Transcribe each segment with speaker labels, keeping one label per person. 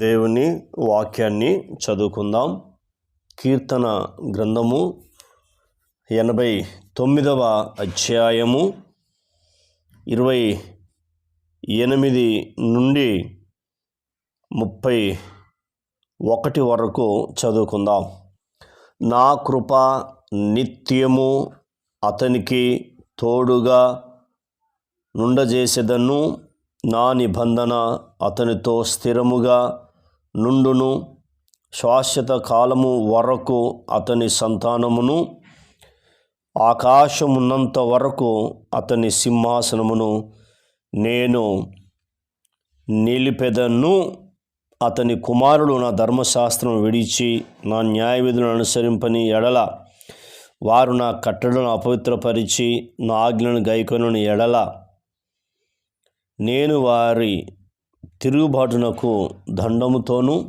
Speaker 1: దేవుని వాక్యాన్ని చదువుకుందాం. కీర్తన గ్రంథము ఎనభై తొమ్మిదవ అధ్యాయము ఇరవై ఎనిమిది నుండి ముప్పై ఒకటి వరకు చదువుకుందాం. నా కృప నిత్యము అతనికి తోడుగా నుండజేసేదను నా నిబంధన అతనితో స్థిరముగా నుండును శాశ్వత కాలము వరకు అతని సంతానమును ఆకాశమున్నంత వరకు అతని సింహాసనమును నేను నిలిపెదను. అతని కుమారుడు నా ధర్మశాస్త్రం విడిచి నా న్యాయ విధులను అనుసరింపని ఎడల వారు నా కట్టడను అపవిత్రపరిచి నా ఆజ్ఞలను గైకొనని ఎడల నేను వారి తిరుగుబాటునకు దండముతోనూ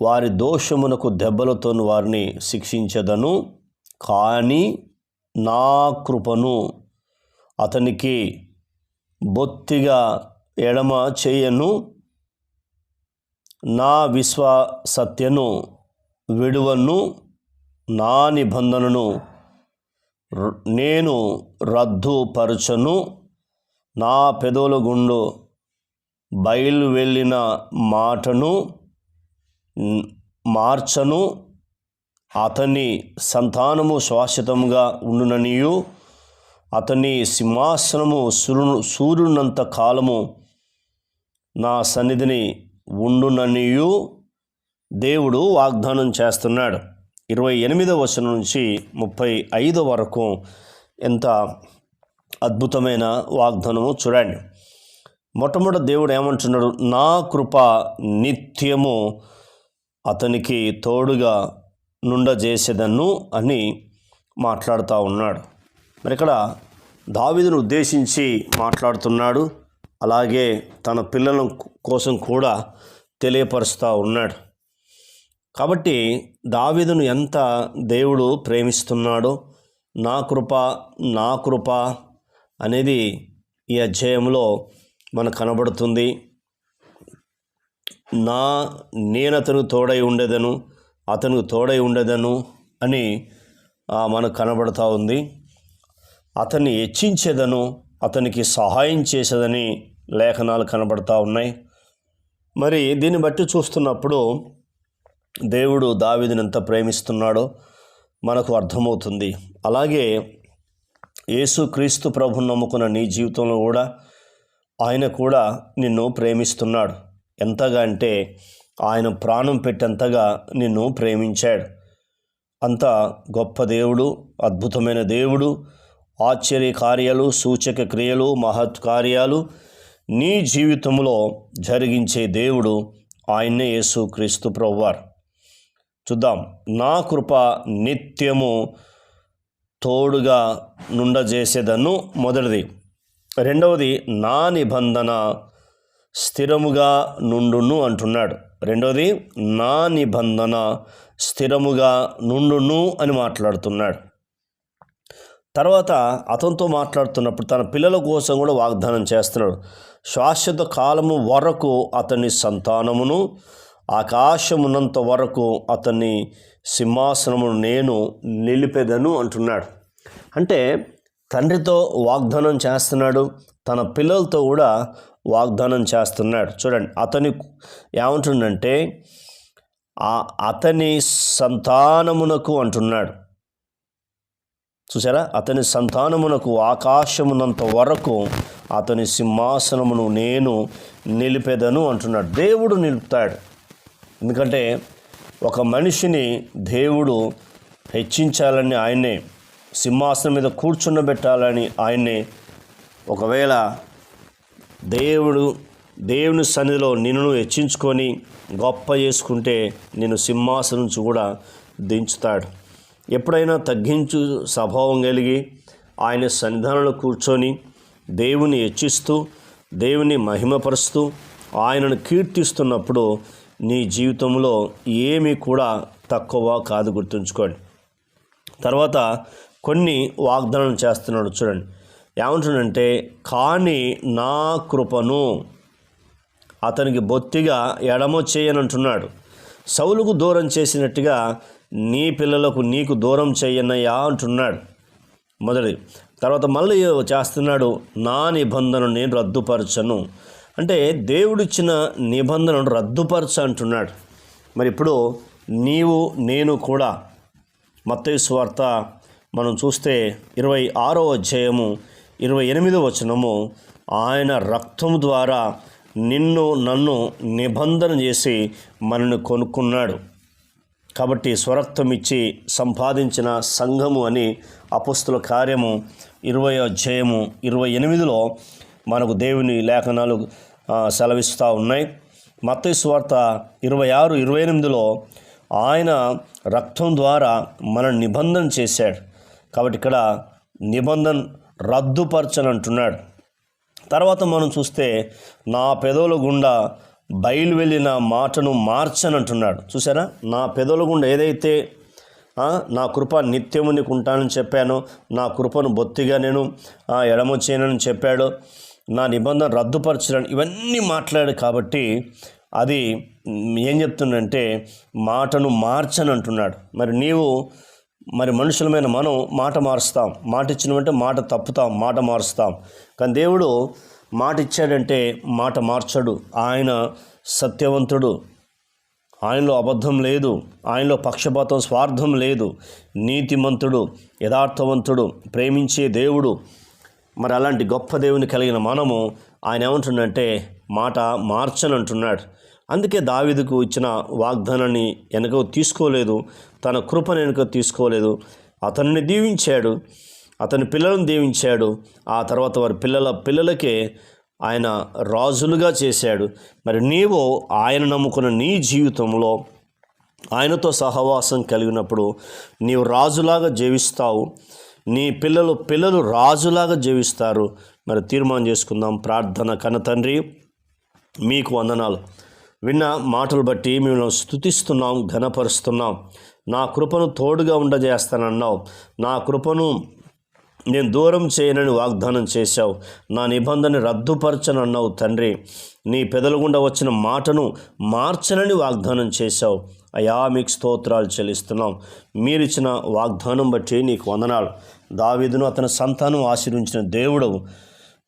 Speaker 1: వారి దోషమునకు దెబ్బలతోను వారిని శిక్షించదను. కానీ నా కృపను అతనికి బొత్తిగా ఎడమ చేయను. నా విశ్వాసత్యను విడువను. నా నిబంధనను నేను రద్దుపరచను. నా పెదవుల గుండు బయలు వెళ్ళిన మాటను మార్చను అతని సంతానము శాశ్వతంగా ఉండుననియు అతని సింహాసనము సూర్యు సూర్యునంత కాలము నా సన్నిధిని ఉండుననియు దేవుడు వాగ్దానం చేస్తున్నాడు. ఇరవై ఎనిమిదవ వచనం నుంచి ముప్పై ఐదు వరకు ఎంత అద్భుతమైన వాగ్దానము చూడండి. మొట్టమొదటి దేవుడు ఏమంటున్నాడు? నా కృప నిత్యము అతనికి తోడుగా నుండజేసేదను అని మాట్లాడుతూ ఉన్నాడు. మరి ఇక్కడ దావీదును ఉద్దేశించి మాట్లాడుతున్నాడు. అలాగే తన పిల్లల కోసం కూడా తెలియపరుస్తూ ఉన్నాడు. కాబట్టి దావీదును ఎంత దేవుడు ప్రేమిస్తున్నాడో నా కృప నా కృప అనేది ఈ అధ్యాయంలో మనకు కనబడుతుంది. నా నేను అతను తోడై ఉండేదను అతనికి తోడై ఉండేదను అని మనకు కనబడుతూ ఉంది. అతన్ని హెచ్చించేదను అతనికి సహాయం చేసేదని లేఖనాలు కనబడతా ఉన్నాయి. మరి దీన్ని బట్టి చూస్తున్నప్పుడు దేవుడు దావిదిని ఎంత ప్రేమిస్తున్నాడో మనకు అర్థమవుతుంది. అలాగే యేసు క్రీస్తు ప్రభు నమ్ముకున్న నీ జీవితంలో కూడా ఆయన కూడా నిన్ను ప్రేమిస్తున్నాడు. ఎంతగా అంటే ఆయన ప్రాణం పెట్టేంతగా నిన్ను ప్రేమించాడు. అంత గొప్ప దేవుడు అద్భుతమైన దేవుడు ఆశ్చర్య కార్యాలు సూచక క్రియలు మహత్ కార్యాలు నీ జీవితంలో జరిగించే దేవుడు ఆయన్నే యేసు క్రీస్తు ప్రవ్వారు చూద్దాం నా కృప నిత్యము తోడుగా నుండజేసేదన్ను మొదటిది. రెండవది నా నిబంధన స్థిరముగా నుండును అంటున్నాడు. రెండవది నా నిబంధన స్థిరముగా నుండును అని మాట్లాడుతున్నాడు. తర్వాత అతనితో మాట్లాడుతున్నప్పుడు తన పిల్లల కోసం కూడా వాగ్దానం చేస్తున్నాడు. శాశ్వత కాలము వరకు అతని సంతానమును ఆకాశమున్నంత వరకు అతని సింహాసనమును నేను నిలిపెదను అంటున్నాడు. అంటే తండ్రితో వాగ్దానం చేస్తున్నాడు. తన పిల్లలతో కూడా వాగ్దానం చేస్తున్నాడు. చూడండి అతని ఏమంటుండంటే ఆ అతని సంతానమునకు అంటున్నాడు. చూసారా అతని సంతానమునకు ఆకాశమునంత వరకు అతని సింహాసనమును నేను నిలిపెదను అంటున్నాడు. దేవుడు నిలుపుతాడు. ఎందుకంటే ఒక మనిషిని దేవుడు హెచ్చించాలని ఆయనే. సింహాసనం మీద కూర్చుండబెట్టాలని ఆయన్నే ఒకవేళ దేవుడు దేవుని సన్నిధిలో నిన్ను హెచ్చించుకొని గొప్ప చేసుకుంటే నేను సింహాసనం నుంచి కూడా దించుతాడు. ఎప్పుడైనా తగ్గించు స్వభావం కలిగి ఆయన సన్నిధానంలో కూర్చొని దేవుని హెచ్చిస్తూ దేవుని మహిమపరుస్తూ ఆయనను కీర్తిస్తున్నప్పుడు నీ జీవితంలో ఏమీ కూడా తక్కువ కాదు గుర్తుంచుకోండి. తర్వాత కొన్ని వాగ్దానం చేస్తున్నాడు చూడండి. ఏమంటుండంటే కానీ నా కృపను అతనికి బొత్తిగా ఎడమ చేయనంటున్నాడు. సౌలుకు దూరం చేసినట్టుగా నీ పిల్లలకు నీకు దూరం చేయనయ్యా అంటున్నాడు. మొదటి తర్వాత మళ్ళీ చేస్తున్నాడు నా నిబంధనను నేను రద్దుపరచను. అంటే దేవుడిచ్చిన నిబంధనను రద్దుపరచ అంటున్నాడు. మరి ఇప్పుడు నీవు నేను కూడా మత్తయ్య సువార్త మనం చూస్తే ఇరవై ఆరో అధ్యాయము ఇరవై ఎనిమిదో వచనము ఆయన రక్తం ద్వారా నిన్ను నన్ను నిబంధన చేసి మనల్ని కొనుక్కున్నాడు. కాబట్టి స్వరక్తం ఇచ్చి సంపాదించిన సంఘము అని అపుస్తుల కార్యము ఇరవై అధ్యాయము ఇరవై ఎనిమిదిలో మనకు దేవుని లేఖనాలు సెలవిస్తూ ఉన్నాయి. మత్తయ్య స్వార్త ఇరవై ఆరు ఇరవై ఎనిమిదిలో ఆయన రక్తం ద్వారా మన నిబంధన చేశాడు. కాబట్టి ఇక్కడ నిబంధన రద్దుపరచని అంటున్నాడు. తర్వాత మనం చూస్తే నా పెదవుల గుండా బయలు వెళ్ళిన మాటను మార్చనంటున్నాడు చూసారా నా పెదవుల గుండా ఏదైతే నా కృప నిత్యము నీకు ఉంటానని చెప్పాను నా కృపను బొత్తిగా నేను ఎడమ చేయనని చెప్పాడు. నా నిబంధన రద్దుపరచడం ఇవన్నీ మాట్లాడు కాబట్టి అది ఏం చెప్తుందంటే మాటను మార్చని అంటున్నాడు. మరి నీవు మరి మనుషులమైన మనం మాట మారుస్తాం. మాట ఇచ్చినమంటే మాట తప్పుతాం మాట మారుస్తాం. కానీ దేవుడు మాట ఇచ్చాడంటే మాట మార్చడు. ఆయన సత్యవంతుడు. ఆయనలో అబద్ధం లేదు. ఆయనలో పక్షపాతం స్వార్థం లేదు. నీతిమంతుడు యథార్థవంతుడు ప్రేమించే దేవుడు. మరి అలాంటి గొప్ప దేవుని కలిగిన మనము ఆయన ఏమంటున్నంటే మాట మార్చనంటున్నాడు. అందుకే దావీదుకు ఇచ్చిన వాగ్దానాన్ని వెనక తీసుకోలేదు తన కృపను వెనుక తీసుకోలేదు. అతన్ని దీవించాడు అతని పిల్లలను దీవించాడు ఆ తర్వాత వారి పిల్లల పిల్లలకే ఆయన రాజులుగా చేశాడు. మరి నీవు ఆయన నమ్ముకున్న నీ జీవితంలో ఆయనతో సహవాసం కలిగినప్పుడు నీవు రాజులాగా జీవిస్తావు నీ పిల్లలు పిల్లలు రాజులాగా జీవిస్తారు. మరి తీర్మానం చేసుకుందాం ప్రార్థన కన తండ్రి మీకు వందనాలు. విన్న మాటలు బట్టి మేము స్థుతిస్తున్నాం ఘనపరుస్తున్నాం. నా కృపను తోడుగా ఉండజేస్తానన్నావు. నా కృపను నేను దూరం చేయనని వాగ్దానం చేశావు. నా నిబంధన రద్దుపరచనన్నావు తండ్రి. నీ పెదలుగుండా వచ్చిన మాటను మార్చనని వాగ్దానం చేశావు. అయా మీకు స్తోత్రాలు చెల్లిస్తున్నాం. మీరిచ్చిన వాగ్దానం బట్టి నీకు వందనాలు. దావీదును అతని సంతానం ఆశీర్వించిన దేవుడవు.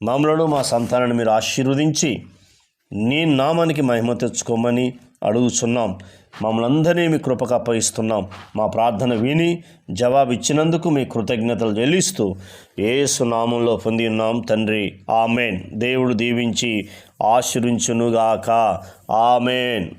Speaker 1: మమ్మలను మా సంతానాన్ని మీరు ఆశీర్వదించి నీ నామానికి మహిమ తెచ్చుకోమని అడుగుచున్నాం. మమ్మల్ని అందరినీ మీ కృపకు అప్పగిస్తున్నాం. మా ప్రార్థన విని జవాబిచ్చినందుకు మీ కృతజ్ఞతలు చెల్లిస్తూ ఏసు నామంలో పొంది ఉన్నాం తండ్రి. ఆమెన్. దేవుడు దీవించి ఆశీర్వించునుగాక. ఆమెన్.